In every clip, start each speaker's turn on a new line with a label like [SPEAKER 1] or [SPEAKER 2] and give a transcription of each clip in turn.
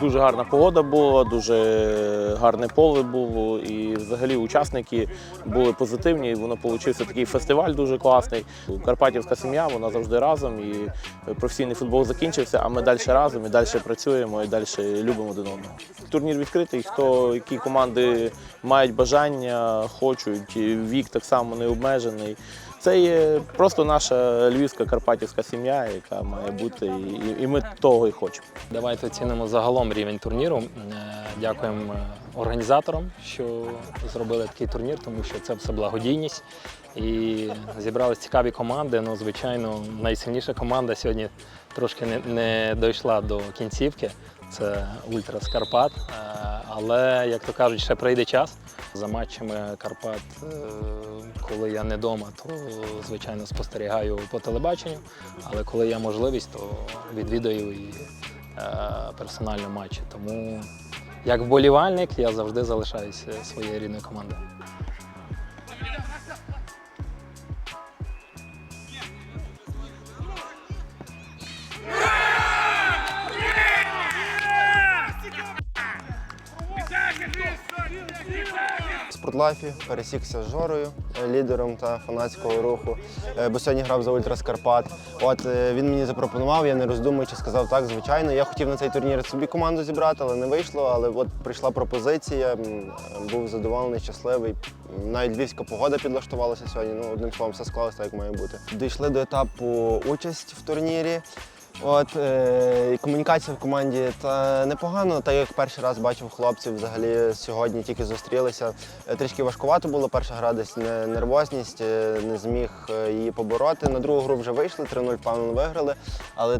[SPEAKER 1] Дуже гарна погода була, дуже гарне поле було, і взагалі учасники були позитивні. Воно получився такий фестиваль дуже класний. Карпатівська сім'я, вона завжди разом. І професійний футбол закінчився, а ми далі разом і далі працюємо, і далі любимо один одного. Турнір відкритий. Хто які команди мають бажання, хочуть. Вік так само не обмежений. Це є просто наша львівська карпатівська сім'я, яка має бути, і, і ми того і хочемо.
[SPEAKER 2] Давайте оцінимо загалом рівень турніру. Е, Дякуємо е, організаторам, що зробили такий турнір, тому що це все благодійність. І зібрались цікаві команди. Ну, звичайно, найсильніша команда сьогодні трошки не, не дійшла до кінцівки. Це Ультра з Карпат. Е, Але, як то кажуть, ще прийде час. За матчами Карпат, е, коли я не вдома, то звичайно спостерігаю по телебаченню. Але коли є можливість, то відвідаю і е, персонально матчі. Тому як вболівальник я завжди залишаюся своєю рідною командою.
[SPEAKER 3] Спортлайфі пересікся з Жорою, е, лідером та фанатського руху, е, бо сьогодні грав за Ультрас Карпат. От е, він мені запропонував, я не роздумуючи, сказав так, звичайно. Я хотів на цей турнір собі команду зібрати, але не вийшло. Але от прийшла пропозиція, був задоволений, щасливий. Навіть львівська погода підлаштувалася сьогодні. Ну, одним словом, все склалося так, як має бути. Дійшли до етапу участь в турнірі. От е, комунікація в команді та непогано, так як перший раз бачив хлопців, взагалі сьогодні тільки зустрілися. Е, Трішки важкувато було. Перша гра десь не- нервозність, е, не зміг е, її побороти. На другу гру вже вийшли, 3-0 впевнено виграли, але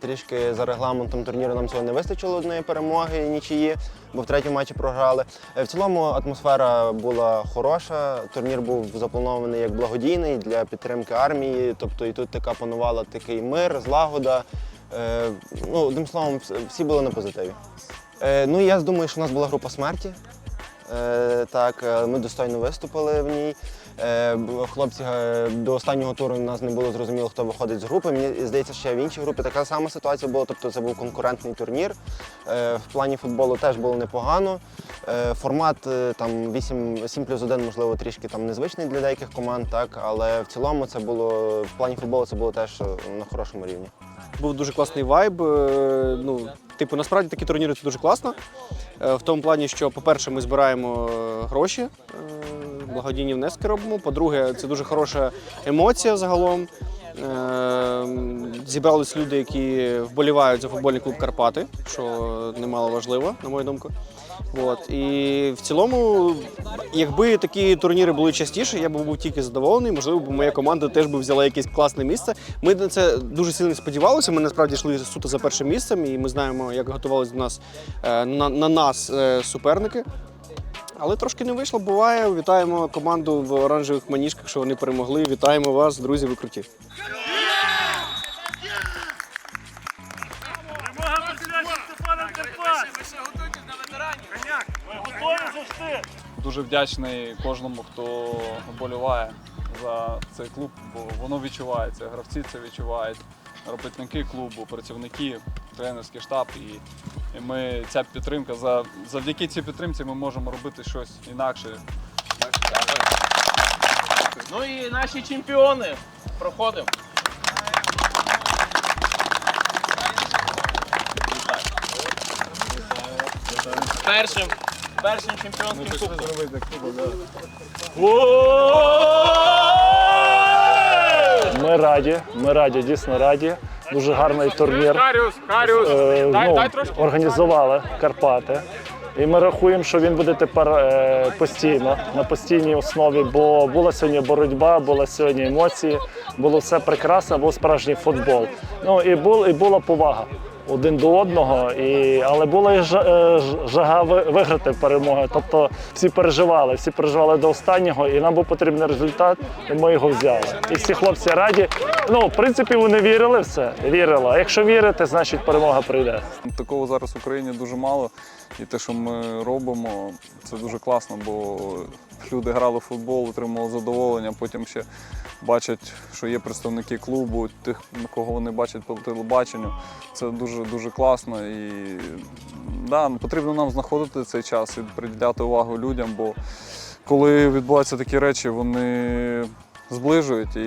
[SPEAKER 3] трішки за регламентом турніру нам цього не вистачило одної перемоги нічиї, бо в третьому матчі програли. Е, В цілому атмосфера була хороша. Турнір був запланований як благодійний для підтримки армії. Тобто і тут така панувала такий мир, злагода. Е, ну, одним словом, всі були на позитиві. Е, ну, я думаю, що у нас була група смерті. Так, ми достойно виступили в ній. Е, хлопці е, до останнього туру у нас не було зрозуміло, хто виходить з групи. Мені здається, ще в іншій групі така сама ситуація була. Тобто це був конкурентний турнір. Е, в плані футболу теж було непогано. Формат там 8, 7 плюс 1, можливо, трішки там незвичний для деяких команд, так, але в цілому це було в плані футболу це було теж на хорошому рівні.
[SPEAKER 4] Був дуже класний вайб. Ну, типу, насправді такі турніри це дуже класно. В тому плані, що, по-перше, ми збираємо гроші, благодійні внески робимо. По-друге, це дуже хороша емоція загалом. Е, Зібрались люди, які вболівають за футбольний клуб Карпати, що немало важливо, на мою думку. От. І в цілому, якби такі турніри були частіше, я б був тільки задоволений. Можливо, б моя команда теж би взяла якесь класне місце. Ми на це дуже сильно сподівалися. Ми насправді йшли суто за першим місцем, і ми знаємо, як готувалися до нас е, на, на нас е, суперники. Але трошки не вийшло. Буває. Вітаємо команду в оранжевих маніжках, що вони перемогли. Вітаємо вас, друзі, ви круті.
[SPEAKER 5] Перемога присвячена Степаном Карпат! Ви ще готуєтесь на ветеранів? Ми готові завжди!
[SPEAKER 6] Дуже вдячний кожному, хто вболіває за цей клуб, бо воно відчувається. Гравці це відчувають, робітники клубу, працівники, тренерський штаб. І, і ми ця підтримка за завдяки цій підтримці ми можемо робити щось інакше.
[SPEAKER 1] Ну і наші чемпіони проходимо. Першим, першим чемпіонським кубком.
[SPEAKER 7] Ми раді, ми раді, дійсно раді. Дуже гарний турнір.
[SPEAKER 5] Харіус, Харіус!
[SPEAKER 7] Е,
[SPEAKER 5] Дай,
[SPEAKER 7] ну,
[SPEAKER 5] дай трошки.
[SPEAKER 7] організували Карпати. І ми рахуємо, що він буде тепер е, постійно, на постійній основі, бо була сьогодні боротьба, була сьогодні емоції, було все прекрасно, був справжній футбол. Ну і, бул, і була повага один до одного, і, але була і е, жага виграти перемогу. Тобто всі переживали, всі переживали до останнього, і нам був потрібний результат, і ми його взяли. І всі хлопці раді. Ну, в принципі, вони вірили в це, вірили. А якщо вірити, значить перемога прийде.
[SPEAKER 6] Такого зараз в Україні дуже мало. І те, що ми робимо, це дуже класно, бо люди грали в футбол, отримали задоволення, потім ще бачать, що є представники клубу, тих, кого вони бачать по телебаченню. Це дуже дуже класно. І да, ну, потрібно нам знаходити цей час і приділяти увагу людям, бо коли відбуваються такі речі, вони зближують і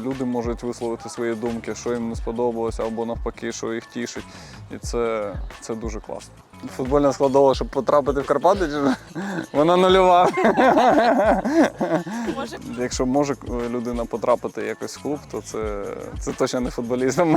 [SPEAKER 6] люди можуть висловити свої думки, що їм не сподобалося, або навпаки, що їх тішить. І це, це дуже класно. Футбольна складова, щоб потрапити в Карпати, вона нульова. Якщо може людина потрапити якось в клуб, то це, це точно не футболізм.